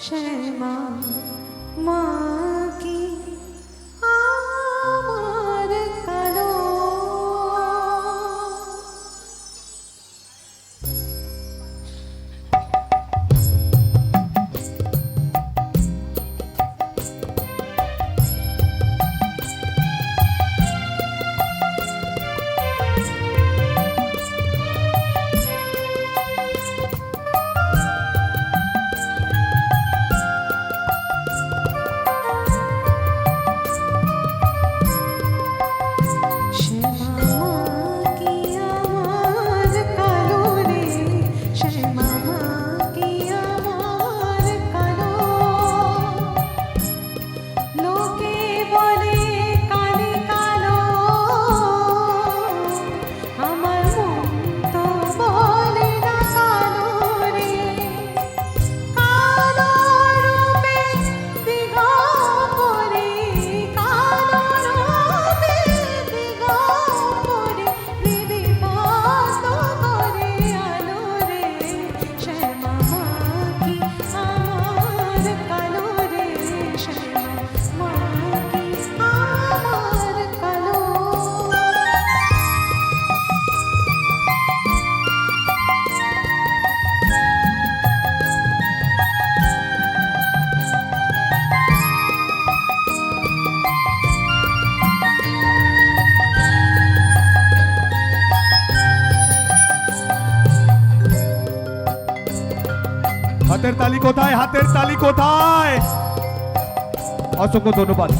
শ্যামা মা হাতের তালি কোথায়? হাতের তালি কোথায়? অসংখ্য ধন্যবাদ।